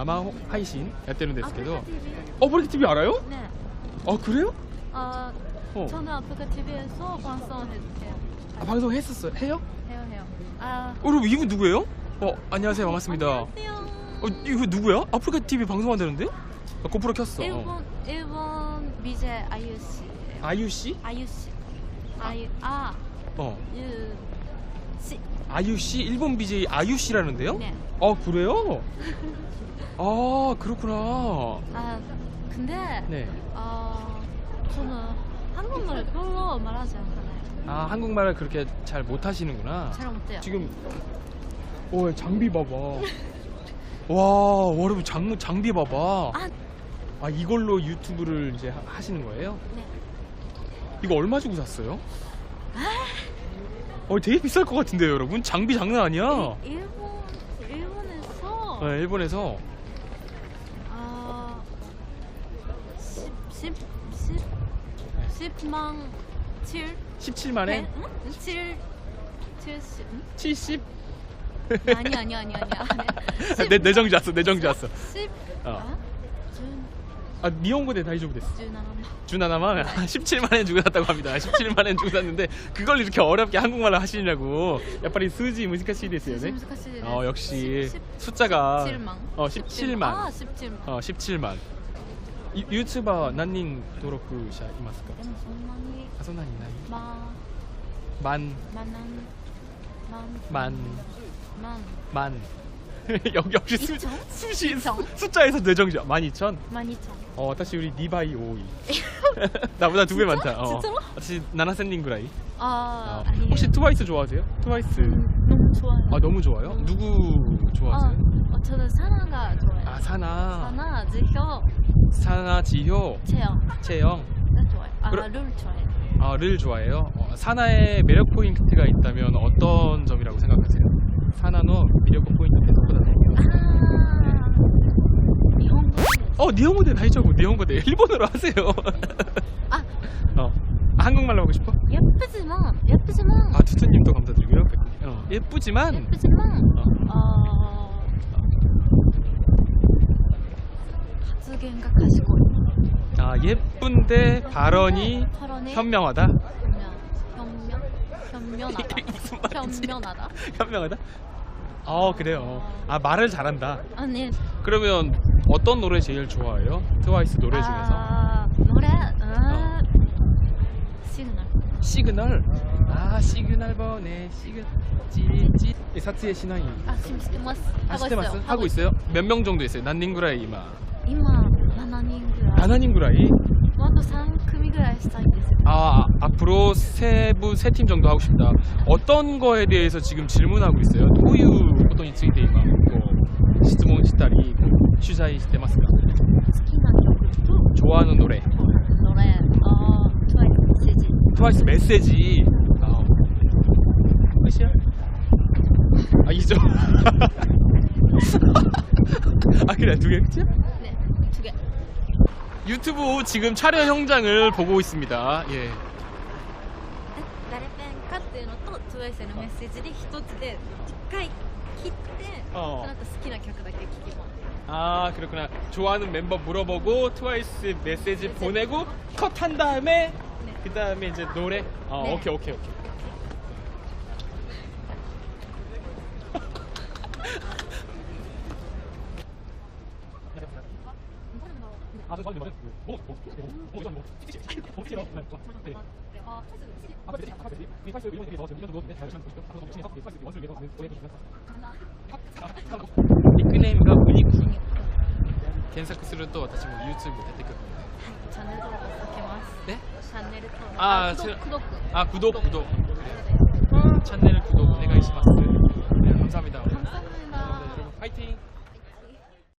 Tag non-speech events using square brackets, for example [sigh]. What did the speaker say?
남아配信 やってるんですけど 아프리카 TV. 어 브레이크 TV 알아요? 네. 아 그래요? 어, 어. 저는 아프리카 TV에서 방송해요. 아 방송 했었어요? 해요? 해요 해요. 아. 어, 그럼 이분 누구예요? 어 안녕하세요 반갑습니다 안녕하세요. 어 이거 누구야? 아프리카 TV 방송한다는데? 아, 고프로 켰어 어. 일본 일본 BJ 아유 씨. 아유 씨? 아유 씨. 아유 아. 어 유 씨. 아유 씨 일본 BJ 아유 씨라는데요? 네. 아 그래요? [laughs] 아 그렇구나 아 근데 네. 어 저는 한국말을 별로 말하지 않잖아요. 아 한국말을 그렇게 잘 못하시는구나 잘 못해요. 지금 오 장비 봐봐 [laughs] 와 여러분 장, 장비 봐봐 아, 아 이걸로 유튜브를 이제 하- 하시는 거예요? 네. 이거 얼마 주고 샀어요? 어 되게 비쌀 것 같은데요 여러분 장비 장난 아니야 일- 일본 일본에서 네, 일본에서 아 10, 10, 10, 10만 7 17만에 네? 응? 7 70 응? 70? 아니 아니 아니 아니 아니 [laughs] 내, 내 정지 왔어 내 정지 왔어 10 어. 아? 아 니온고대 다이조부 됐어 17만 준하나만 17만엔 주고 샀다고 합니다 17만엔 주고 샀는데 그걸 이렇게 어렵게 한국말로 하시느냐고 야빨리 수지 무지카시 됐어요 네? 어 역시 숫자가 17만 어 17만 아 17만 어 17만 ユーチューバーは何人登録者いますか？でもそんなに。あそんなにない？まあ。万。万。万。万。万。 만. 역, 역시 수, 이천? 수시? 수, 숫자에서 뇌정지. 12,000? 만이천 어, 다시 우리 니바이 오이. [laughs] 나보다 두 배 진짜? 많다. 어. 진짜로? 다시 7,000님 구라이. 아 어. 아니에요 혹시 트와이스 좋아하세요? 트와이스. 음, 너무 좋아요 아, 너무 좋아요? 누구 좋아하세요? 아, 어, 저는 사나가 좋아요 아, 사나. 사나 지효 사나, 지효, 채영 채영. 가 좋아요 아 그럼- 룰 좋아해요 아, 를 좋아해요? 어, 사나의 매력 포인트가 있다면 어떤 점이라고 생각하세요? 사나노 매력 포인트 어 니혼고대 나이저고 니혼고대 일본어로 하세요 아 어. 아, 한국말로 하고 싶어? 예쁘지만 예쁘지만 아 투투님도 감사드리고요 어. 예쁘지만 예쁘지만 어. 어... 가주갱각하시고 아 예쁜데 발언이, 현명하다? 현명 현명하다 무슨 말이지? 현명하다? 현명하다? 어 그래요 아 말을 잘한다 아니 그러면 어떤 노래 제일 좋아해요? 트와이스 노래 중에서? 아 노래 아 시그널 시그널. 아, 시그널 보내. 시그 찌찌. 사츠에 시나이. 아 지금 시테마스 아, 하고 시테마스? 있어요 하고 있어요? 몇 명 정도 있어요? 난닝구라이 이마. 今7人ぐらい 나나닝구라이? あと3組ぐらいしたいんですよ 아, 아, 앞으로 세부 세 팀 정도 하고 싶다. 어떤 거에 대해서 지금 질문하고 있어요? 도유 取材してますか?好きな曲と 좋아하는 노래. ノレあトワイスメッセージ 트와이스 메시지. 아, 아시아? 아, 이죠. [laughs] 아, 그래, 두 개, 그치? ね次 유튜브 지금 촬영 현장을 보고 있습니다. 예. え誰ペンかっていうのと TWICE のメッセージで一つで一回切ってそ어. の後好きな曲だけ聴きます 아 그렇구나 좋아하는 멤버 물어보고 트와이스 메시지 보내고 컷 한 다음에 네. 그 다음에 이제 노래 어 네. 오케이 오케이 오케이 아, 저 맞아요. 이건 뭐, 어떻게 해요? 아까 그랬지, 아까 그랬지. 우리 파이스 이런 얘기해서 지금 2년 정도 잘 시간 보시죠. 앞으로 열심히 해서 우리 파이스 원수를 위해서 노래 해주시면. 닉네임가 우니쿤. 検索すると私も YouTube 出てくるので、チャンネル登録かけます。チャンネル登録。ああ知らくどく。あくどくどチャンネル登録お願いします。ハムサハムサムダ。ファイティング。